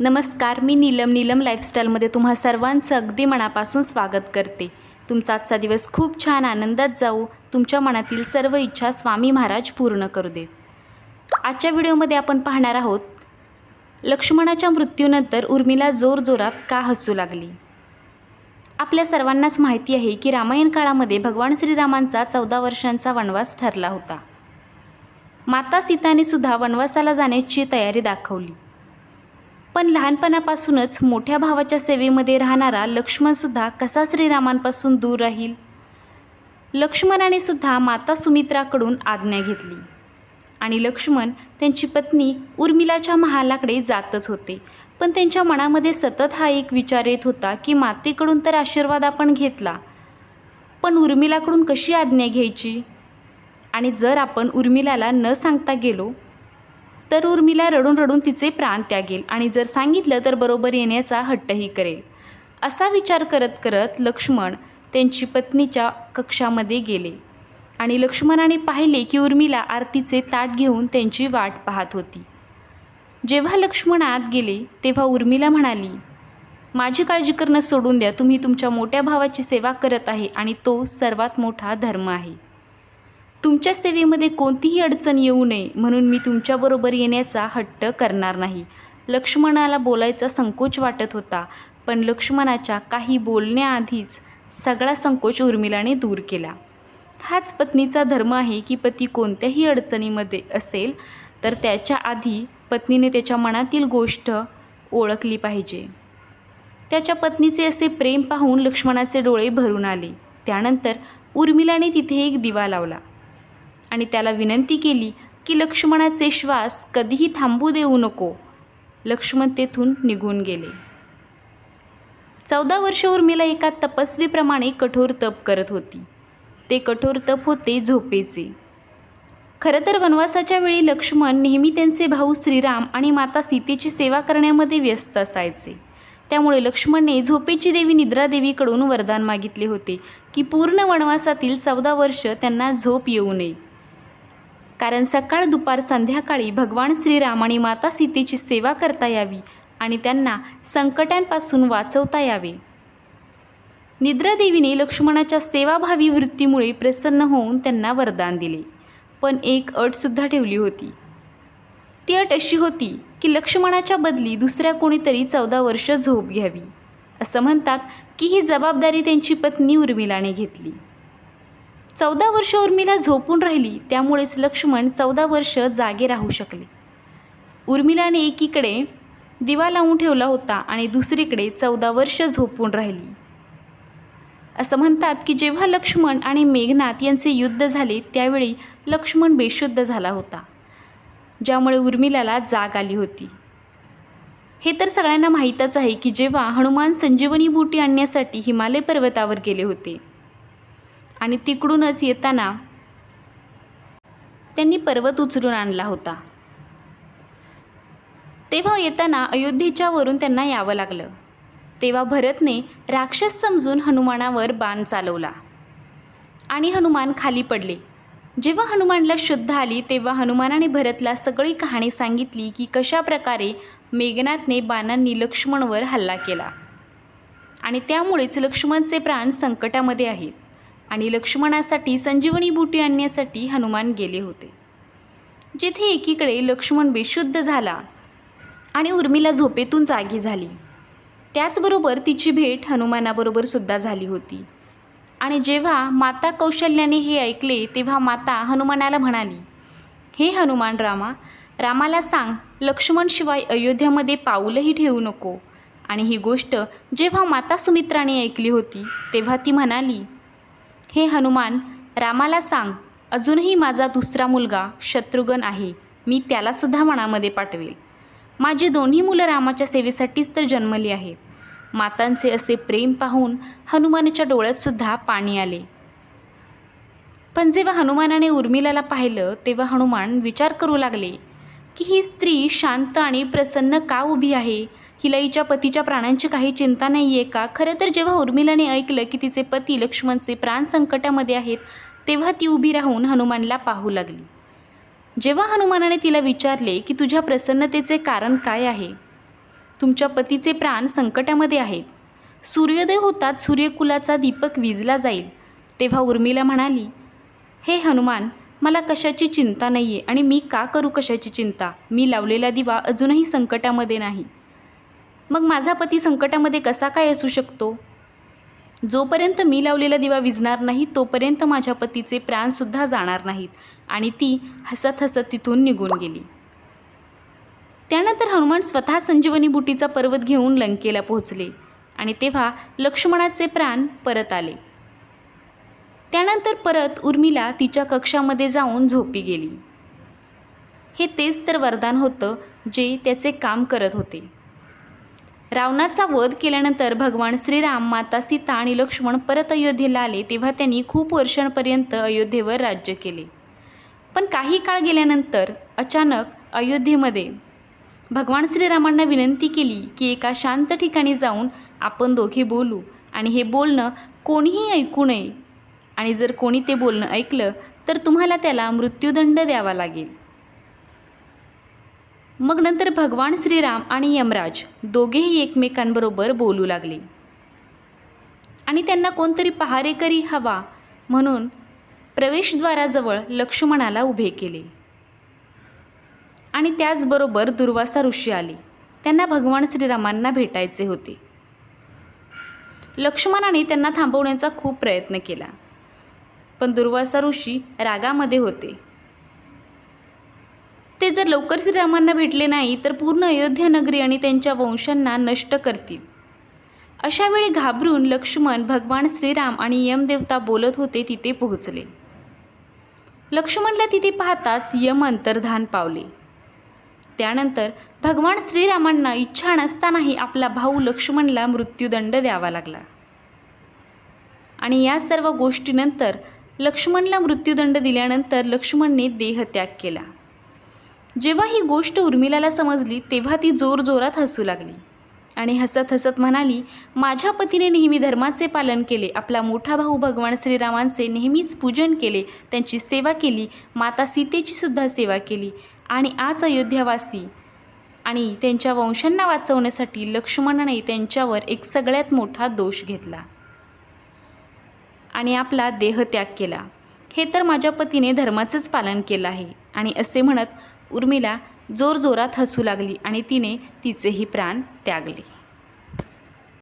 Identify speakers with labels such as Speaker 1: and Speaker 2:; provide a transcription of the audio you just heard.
Speaker 1: नमस्कार मी नीलम. नीलम लाईफस्टाईलमध्ये तुम्हा सर्वांचं अगदी मनापासून स्वागत करते. तुमचा आजचा दिवस खूप छान आनंदात जाऊ. तुमच्या मनातील सर्व इच्छा स्वामी महाराज पूर्ण करू देत. आजच्या व्हिडिओमध्ये आपण पाहणार आहोत लक्ष्मणाच्या मृत्यूनंतर उर्मिला जोरजोरात का हसू लागली? आपल्या सर्वांनाच माहिती आहे की रामायण काळामध्ये भगवान श्रीरामांचा चौदा वर्षांचा वनवास ठरला होता. माता सीताने सुद्धा वनवासाला जाण्याची तयारी दाखवली. पण लहानपणापासूनच मोठ्या भावाच्या सेवेमध्ये राहणारा लक्ष्मणसुद्धा कसा श्रीरामांपासून दूर राहील? लक्ष्मणाने सुद्धा माता सुमित्राकडून आज्ञा घेतली. आणि लक्ष्मण त्यांची पत्नी उर्मिलाच्या महालाकडे जातच होते. पण त्यांच्या मनामध्ये सतत हा एक विचार येत होता की मातेकडून तर आशीर्वाद आपण घेतला. पण उर्मिलाकडून कशी आज्ञा घ्यायची? आणि जर आपण उर्मिलाला न सांगता गेलो तर उर्मिला रडून रडून तिचे प्राण त्यागेल आणि जर सांगितलं तर बरोबर येण्याचा हट्टही करेल. असा विचार करत करत लक्ष्मण त्यांची पत्नीच्या कक्षामध्ये गेले आणि लक्ष्मणाने पाहिले की उर्मिला आरतीचे ताट घेऊन त्यांची वाट पाहत होती. जेव्हा लक्ष्मण आत गेले तेव्हा उर्मिला म्हणाली माझी काळजी करणं सोडून द्या. तुम्ही तुमच्या मोठ्या भावाची सेवा करत आहे आणि तो सर्वात मोठा धर्म आहे. तुमच्या सेवेमध्ये कोणतीही अडचण येऊ नये म्हणून मी तुमच्याबरोबर येण्याचा हट्ट करणार नाही. लक्ष्मणाला बोलायचा संकोच वाटत होता पण लक्ष्मणाच्या काही बोलण्याआधीच सगळा संकोच उर्मिलाने दूर केला. हाच पत्नीचा धर्म आहे की पती कोणत्याही अडचणीमध्ये असेल तर त्याच्या आधी पत्नीने त्याच्या मनातील गोष्ट ओळखली पाहिजे. त्याच्या पत्नीचे असे प्रेम पाहून लक्ष्मणाचे डोळे भरून आले. त्यानंतर उर्मिलाने तिथे एक दिवा लावला. आणि त्याला विनंती केली की लक्ष्मणाचे श्वास कधीही थांबू देऊ नको. लक्ष्मण तेथून निघून गेले. चौदा वर्ष उर्मिला एका तपस्वीप्रमाणे कठोर तप करत होती. ते कठोर तप होते झोपेचे. खरं तर वनवासाच्या वेळी लक्ष्मण नेहमी त्यांचे भाऊ श्रीराम आणि माता सीतेची सेवा करण्यामध्ये व्यस्त असायचे. त्यामुळे लक्ष्मणने झोपेची देवी निद्रादेवीकडून वरदान मागितले होते की पूर्ण वनवासातील चौदा वर्ष त्यांना झोप येऊ नये. कारण सकाळ दुपार संध्याकाळी भगवान श्रीराम आणि माता सीतेची सेवा करता यावी आणि त्यांना संकटांपासून वाचवता यावे. निद्रादेवीने लक्ष्मणाच्या सेवाभावी वृत्तीमुळे प्रसन्न होऊन त्यांना वरदान दिले. पण एक अटसुद्धा ठेवली होती. ती अट अशी होती की लक्ष्मणाच्या बदली दुसऱ्या कोणीतरी चौदा वर्ष झोप घ्यावी. असं म्हणतात की ही जबाबदारी त्यांची पत्नी उर्मिलाने घेतली. चौदा वर्ष उर्मिला झोपून राहिली त्यामुळेच लक्ष्मण चौदा वर्ष जागे राहू शकले. उर्मिलाने एकीकडे दिवा लावून ठेवला होता आणि दुसरीकडे चौदा वर्ष झोपून राहिली. असं म्हणतात की जेव्हा लक्ष्मण आणि मेघनाथ यांचे युद्ध झाले त्यावेळी लक्ष्मण बेशुद्ध झाला होता ज्यामुळे उर्मिलाला जाग आली होती. हे तर सगळ्यांना माहीतच आहे की जेव्हा हनुमान संजीवनी बुटी आणण्यासाठी हिमालय पर्वतावर गेले होते आणि तिकडूनच येताना त्यांनी पर्वत उचलून आणला होता. तेव्हा येताना अयोध्येच्या वरून त्यांना यावं लागलं. तेव्हा भरतने राक्षस समजून हनुमानावर बाण चालवला. आणि हनुमान खाली पडले. जेव्हा हनुमानला शुद्ध आली तेव्हा हनुमानाने भरतला सगळी कहाणी सांगितली की कशा प्रकारे मेघनाथने बाणांनी लक्ष्मणवर हल्ला केला. आणि त्यामुळेच लक्ष्मणचे प्राण संकटामध्ये आहेत. आणि लक्ष्मणासाठी संजीवनी बुटी आणण्यासाठी हनुमान गेले होते. जिथे एकीकडे लक्ष्मण बेशुद्ध झाला आणि उर्मिला झोपेतून जागी झाली. त्याचबरोबर तिची भेट हनुमानाबरोबर सुद्धा झाली होती. आणि जेव्हा माता कौशल्याने हे ऐकले तेव्हा माता हनुमानाला म्हणाली हे हनुमान रामा रामाला सांग लक्ष्मणशिवाय अयोध्यामध्ये पाऊलही ठेवू नको. आणि ही गोष्ट जेव्हा माता सुमित्राने ऐकली होती तेव्हा ती म्हणाली हे हनुमान रामाला सांग अजूनही माझा दुसरा मुलगा शत्रुघ्न आहे मी त्यालासुद्धा मनामध्ये पाठवेल. माझी दोन्ही मुलं रामाच्या सेवेसाठीच तर जन्मली आहेत. मातांचे असे प्रेम पाहून हनुमानाच्या डोळ्यातसुद्धा पाणी आले. पण जेव्हा हनुमानाने उर्मिलाला पाहिलं तेव्हा हनुमान विचार करू लागले की ही स्त्री शांत आणि प्रसन्न का उभी आहे? हिला हिच्या पतीच्या प्राणांची काही चिंता नाही आहे का? खरं तर जेव्हा उर्मिलाने ऐकलं की तिचे पती लक्ष्मणचे प्राण संकटामध्ये आहेत तेव्हा ती उभी राहून हनुमानला पाहू लागली. जेव्हा हनुमानाने तिला विचारले की तुझ्या प्रसन्नतेचे कारण काय आहे? तुमच्या पतीचे प्राण संकटामध्ये आहेत. सूर्योदय होताच सूर्यकुलाचा दीपक विजला जाईल तेव्हा उर्मिला म्हणाली हे हनुमान मला कशाची चिंता नाही आहे आणि मी का करू कशाची चिंता? मी लावलेला दिवा अजूनही संकटामध्ये नाही. मग माझा पती संकटामध्ये कसा काय असू शकतो? जोपर्यंत मी लावलेला दिवा विझणार नाही तोपर्यंत माझ्या पतीचे प्राणसुद्धा जाणार नाहीत आणि ती हसत हसत तिथून निघून गेली. त्यानंतर हनुमान स्वतः संजीवनी बुटीचा पर्वत घेऊन लंकेला पोहोचले आणि तेव्हा लक्ष्मणाचे प्राण परत आले. त्यानंतर परत उर्मिला तिच्या कक्षामध्ये जाऊन झोपी गेली. हे तेच तर वरदान होतं जे त्याचे काम करत होते. रावणाचा वध केल्यानंतर भगवान श्रीराम माता सीता आणि लक्ष्मण परत अयोध्येला आले तेव्हा त्यांनी खूप वर्षांपर्यंत अयोध्येवर राज्य केले. पण काही काळ गेल्यानंतर अचानक अयोध्येमध्ये भगवान श्रीरामांना विनंती केली की एका शांत ठिकाणी जाऊन आपण दोघे बोलू आणि हे बोलणं कोणीही ऐकू नये आणि जर कोणी ते बोलणं ऐकलं तर तुम्हाला त्याला मृत्यूदंड द्यावा लागेल. मग नंतर भगवान श्रीराम आणि यमराज दोघेही एकमेकांबरोबर बोलू लागले. आणि त्यांना कोणतरी पहारेकरी हवा म्हणून प्रवेशद्वाराजवळ लक्ष्मणाला उभे केले. आणि त्याचबरोबर दुर्वासा ऋषी आले. त्यांना भगवान श्रीरामांना भेटायचे होते. लक्ष्मणाने त्यांना थांबवण्याचा खूप प्रयत्न केला. पण दुर्वासा ऋषी रागामध्ये होते. ते जर लवकर श्रीरामांना भेटले नाही तर पूर्ण अयोध्या नगरी आणि त्यांच्या वंशांना नष्ट करतील. अशा वेळी घाबरून लक्ष्मण भगवान श्रीराम आणि यमदेवता बोलत होते तिथे पोहोचले. लक्ष्मणला तिथे पाहताच यम अंतर्धान पावले. त्यानंतर भगवान श्रीरामांना इच्छा नसतानाही आपला भाऊ लक्ष्मणला मृत्यूदंड द्यावा लागला. आणि या सर्व गोष्टीनंतर लक्ष्मणला मृत्यूदंड दिल्यानंतर लक्ष्मणने देहत्याग केला. जेव्हा ही गोष्ट उर्मिलाला समजली तेव्हा ती जोरजोरात हसू लागली आणि हसत हसत म्हणाली माझ्या पतीने नेहमी धर्माचे पालन केले आपला मोठा भाऊ भगवान श्रीरामांचे नेहमीच पूजन केले त्यांची सेवा केली माता सीतेची सुद्धा सेवा केली आणि आज अयोध्यावासी आणि त्यांच्या वंशांना वाचवण्यासाठी लक्ष्मणाने त्यांच्यावर एक सगळ्यात मोठा दोष घेतला. आणि आपला देहत्याग केला. हे तर माझ्या पतीने धर्माचंच पालन केलं आहे. आणि असे म्हणत उर्मिला जोरजोरात हसू लागली आणि तिने तिचेही प्राण त्यागले.